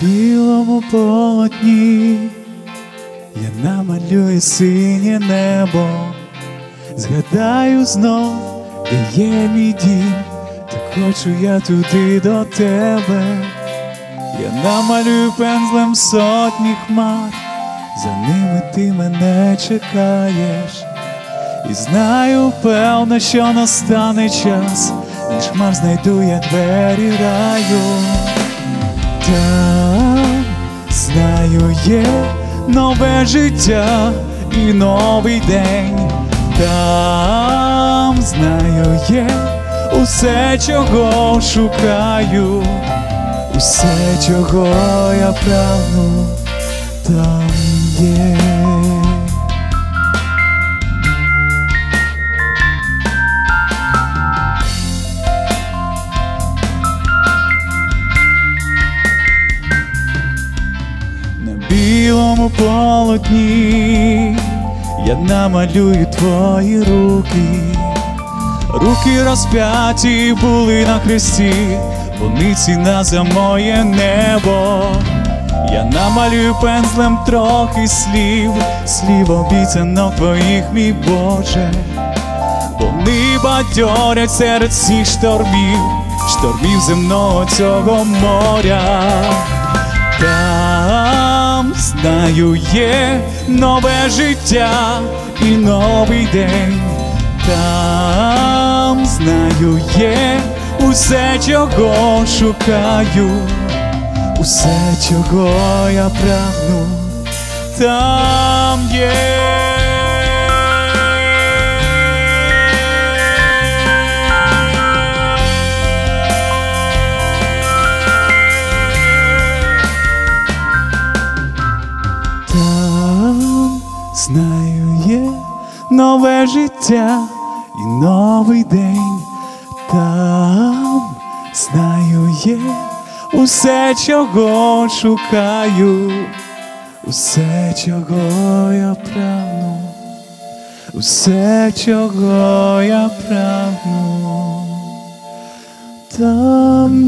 білому полотні я намалюю синє небо, згадаю знов, де є мій дім, так хочу я туди до тебе. Я намалюю пензлем сотні хмар, за ними ти мене чекаєш, і знаю, певно, що настане час, між хмар знайду я двері раю. Там, знаю, є нове життя і новий день. Там, знаю, є усе, чого шукаю, усе, чого я прагну, там є. Полотні я намалюю твої руки, руки розп'яті були на хресті, вони ціна за моє небо. Я намалюю пензлем трохи слів, слів обіцянок твоїх, мій Боже. Вони бадьорять серед всіх штормів, штормів земного цього моря. Знаю, є нове життя і новий день. Там, знаю, є усе, чого шукаю, усе, чого я прагну, там є. Знаю, є нове життя і новий день. Там, знаю, є усе, чого шукаю, усе, чого я прагну, усе, чого я прагну. Там